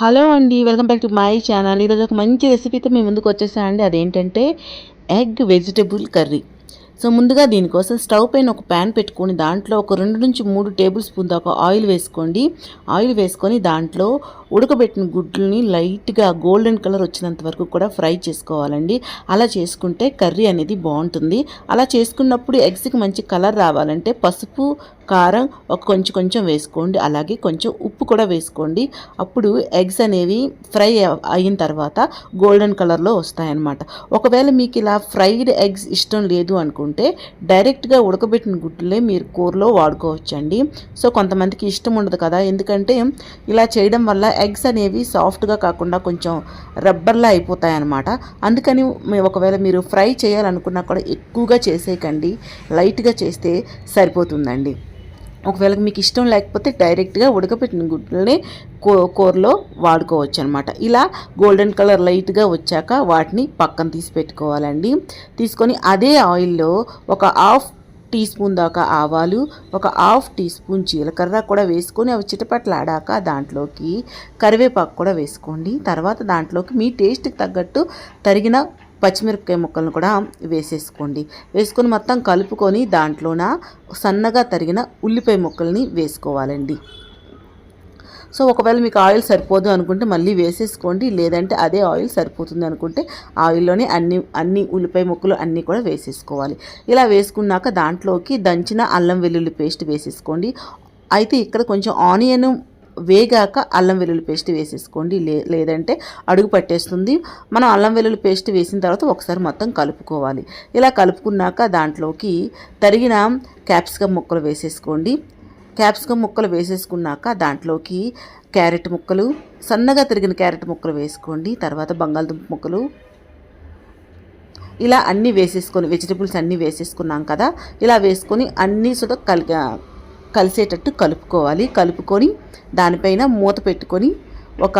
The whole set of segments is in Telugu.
హలో అండి welcome back to my channel. ఈరోజు ఒక మంచి రెసిపీతో మీ ముందుకు వచ్చేసాను అండి అదేంటంటే ఎగ్ వెజిటబుల్ కర్రీ. సో ముందుగా దీనికోసం స్టవ్ పైన ఒక ప్యాన్ పెట్టుకొని దాంట్లో ఒక రెండు నుంచి మూడు టేబుల్ స్పూన్ దాకా ఆయిల్ వేసుకోండి. ఆయిల్ వేసుకొని దాంట్లో ఉడకబెట్టిన గుడ్లని లైట్గా గోల్డెన్ కలర్ వచ్చినంత వరకు కూడా ఫ్రై చేసుకోవాలండి. అలా చేసుకుంటే కర్రీ అనేది బాగుంటుంది. అలా చేసుకున్నప్పుడు ఎగ్స్కి మంచి కలర్ రావాలంటే పసుపు కారం ఒక కొంచెం కొంచెం వేసుకోండి. అలాగే కొంచెం ఉప్పు కూడా వేసుకోండి. అప్పుడు ఎగ్స్ అనేవి ఫ్రై అయిన తర్వాత గోల్డెన్ కలర్లో వస్తాయన్నమాట. ఒకవేళ మీకు ఇలా ఫ్రైడ్ ఎగ్స్ ఇష్టం లేదు అనుకుంటే డైరెక్ట్గా ఉడకబెట్టిన గుడ్లే మీరు కూరలో వాడుకోవచ్చండి. సో కొంతమందికి ఇష్టం ఉండదు కదా. ఎందుకంటే ఇలా చేయడం వల్ల ఎగ్స్ అనేవి సాఫ్ట్గా కాకుండా కొంచెం రబ్బర్లా అయిపోతాయి అన్నమాట అందుకని ఒకవేళ మీరు ఫ్రై చేయాలనుకున్నా కూడా ఎక్కువగా చేసేయకండి. లైట్గా చేస్తే సరిపోతుందండి. ఒకవేళ మీకు ఇష్టం లేకపోతే డైరెక్ట్గా ఉడకపెట్టిన గుడ్లని కూరలో వాడుకోవచ్చు అనమాట ఇలా గోల్డెన్ కలర్ లైట్గా వచ్చాక వాటిని పక్కన తీసి పెట్టుకోవాలండి. తీసుకొని అదే ఆయిల్లో ఒక హాఫ్ టీ స్పూన్ దాకా ఆవాలు ఒక హాఫ్ టీ స్పూన్ జీలకర్ర కూడా వేసుకొని అవి చిటపట్లాడాక దాంట్లోకి కరివేపాకు కూడా వేసుకోండి. తర్వాత దాంట్లోకి మీ టేస్ట్కి తగ్గట్టు తరిగిన పచ్చిమిరపకాయ ముక్కలను కూడా వేసేసుకోండి. వేసుకొని మొత్తం కలుపుకొని దాంట్లోన సన్నగా తరిగిన ఉల్లిపాయ ముక్కల్ని వేసుకోవాలండి. సో ఒకవేళ మీకు ఆయిల్ సరిపోదు అనుకుంటే మళ్ళీ వేసేసుకోండి. లేదంటే అదే ఆయిల్ సరిపోతుంది అనుకుంటే ఆయిల్లోనే అన్ని అన్ని ఉల్లిపాయ ముక్కలు అన్నీ కూడా వేసేసుకోవాలి. ఇలా వేసుకున్నాక దాంట్లోకి దంచిన అల్లం వెల్లుల్లి పేస్ట్ వేసేసుకోండి. అయితే ఇక్కడ కొంచెం ఆనియన్ వేగాక అల్లం వెల్లుల్లి పేస్ట్ వేసేసుకోండి. లే లేదంటే అడుగు పట్టేస్తుంది. మనం అల్లం వెల్లుల్లి పేస్ట్ వేసిన తర్వాత ఒకసారి మొత్తం కలుపుకోవాలి. ఇలా కలుపుకున్నాక దాంట్లోకి తరిగిన క్యాప్సికమ్ ముక్కలు వేసేసుకోండి. క్యాప్సికమ్ ముక్కలు వేసేసుకున్నాక దాంట్లోకి క్యారెట్ ముక్కలు సన్నగా తిరిగిన క్యారెట్ ముక్కలు వేసుకోండి. తర్వాత బంగాళదుంప ముక్కలు. ఇలా అన్నీ వేసేసుకొని వెజిటబుల్స్ అన్నీ వేసేసుకున్నాం కదా ఇలా వేసుకొని అన్నీ సుధ కలిగా కలిసేటట్టు కలుపుకోవాలి. కలుపుకొని దానిపైన మూత పెట్టుకొని ఒక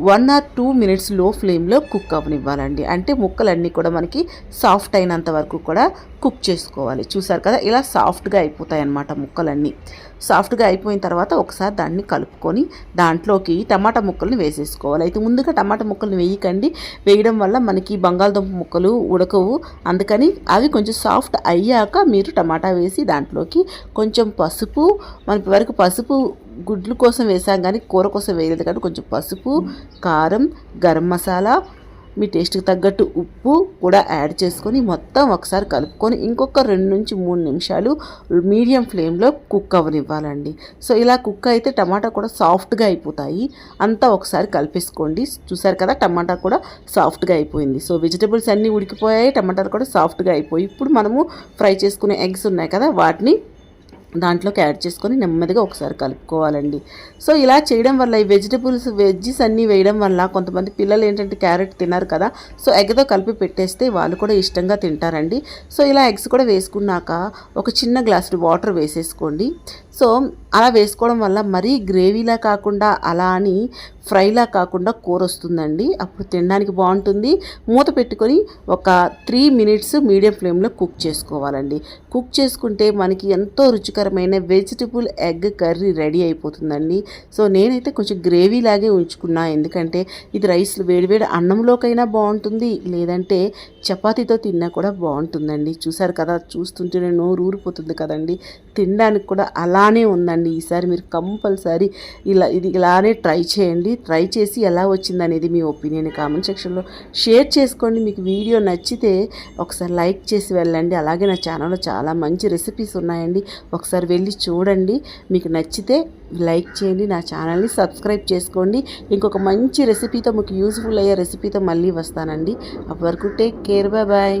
వన్ ఆర్ టూ మినిట్స్లో ఫ్లేమ్లో కుక్ అవ్వనివ్వాలండి అంటే ముక్కలన్నీ కూడా మనకి సాఫ్ట్ అయినంత వరకు కూడా కుక్ చేసుకోవాలి. చూసారు కదా ఇలా సాఫ్ట్గా అయిపోతాయి అన్నమాట ముక్కలన్నీ. సాఫ్ట్గా అయిపోయిన తర్వాత ఒకసారి దాన్ని కలుపుకొని దాంట్లోకి టమాటా ముక్కల్ని వేసేసుకోవాలి. అయితే ముందుగా టమాటా ముక్కల్ని వేయకండి. వేయడం వల్ల మనకి బంగాళదుంప ముక్కలు ఉడకవు. అందుకని అవి కొంచెం సాఫ్ట్ అయ్యాక మీరు టమాటా వేసి దాంట్లోకి కొంచెం పసుపు మన వరకు పసుపు గుడ్లు కోసం వేసాం కానీ కూర కోసం వేయలేదు కానీ కొంచెం పసుపు కారం గరం మసాలా మీ టేస్ట్కి తగ్గట్టు ఉప్పు కూడా యాడ్ చేసుకొని మొత్తం ఒకసారి కలుపుకొని ఇంకొక రెండు నుంచి మూడు నిమిషాలు మీడియం ఫ్లేమ్లో కుక్ అవ్వనివ్వాలండి. సో ఇలా కుక్ అయితే టమాటా కూడా సాఫ్ట్గా అయిపోతాయి. అంతా ఒకసారి కలిపేసుకోండి. చూసారు కదా టమాటా కూడా సాఫ్ట్గా అయిపోయింది. సో వెజిటబుల్స్ అన్నీ ఉడికిపోయాయి టమాటాలు కూడా సాఫ్ట్గా అయిపోయి ఇప్పుడు మనము ఫ్రై చేసుకునే ఎగ్స్ ఉన్నాయి కదా వాటిని దాంట్లోకి యాడ్ చేసుకొని నెమ్మదిగా ఒకసారి కలుపుకోవాలండి. సో ఇలా చేయడం వల్ల ఈ వెజిటబుల్స్ వెజ్జెస్ అన్నీ వేయడం వల్ల కొంతమంది పిల్లలు ఏంటంటే క్యారెట్ తిన్నారు కదా సో ఎగ్తో కలిపి పెట్టేస్తే వాళ్ళు కూడా ఇష్టంగా తింటారండి. సో ఇలా ఎగ్స్ కూడా వేసుకున్నాక ఒక చిన్న గ్లాసు వాటర్ వేసేసుకోండి. సో అలా వేసుకోవడం వల్ల మరీ గ్రేవీలా కాకుండా అలా అని ఫ్రైలా కాకుండా కూర వస్తుందండి. అప్పుడు తినడానికి బాగుంటుంది. మూత పెట్టుకొని ఒక త్రీ మినిట్స్ మీడియం ఫ్లేమ్లో కుక్ చేసుకోవాలండి. కుక్ చేసుకుంటే మనకి ఎంతో రుచికరమైన వెజిటబుల్ ఎగ్ కర్రీ రెడీ అయిపోతుందండి. సో నేనైతే కొంచెం గ్రేవీ లాగే ఉంచుకున్నా. ఎందుకంటే ఇది రైస్ వేడివేడి అన్నంలోకైనా బాగుంటుంది. లేదంటే చపాతీతో తిన్నా కూడా బాగుంటుందండి. చూసారు కదా చూస్తుంటేనే నోరు ఊరిపోతుంది కదండి. తినడానికి కూడా అలానే ఉందండి. ఈసారి మీరు కంపల్సరీ ఇలా ఇది ఇలానే ట్రై చేయండి. ట్రై చేసి ఎలా వచ్చిందనేది మీ ఒపీనియన్ కామెంట్ సెక్షన్లో షేర్ చేసుకోండి. మీకు వీడియో నచ్చితే ఒకసారి లైక్ చేసి వెళ్ళండి. అలాగే నా ఛానల్లో చాలా మంచి రెసిపీస్ ఉన్నాయండి. ఒకసారి వెళ్ళి చూడండి. మీకు నచ్చితే లైక్ చేయండి. నా ఛానల్ని సబ్స్క్రైబ్ చేసుకోండి. ఇంకొక మంచి రెసిపీతో మీకు యూజ్ఫుల్ అయ్యే రెసిపీతో మళ్ళీ వస్తానండి. అప్పటివరకు టేక్ కేర్ బాయ్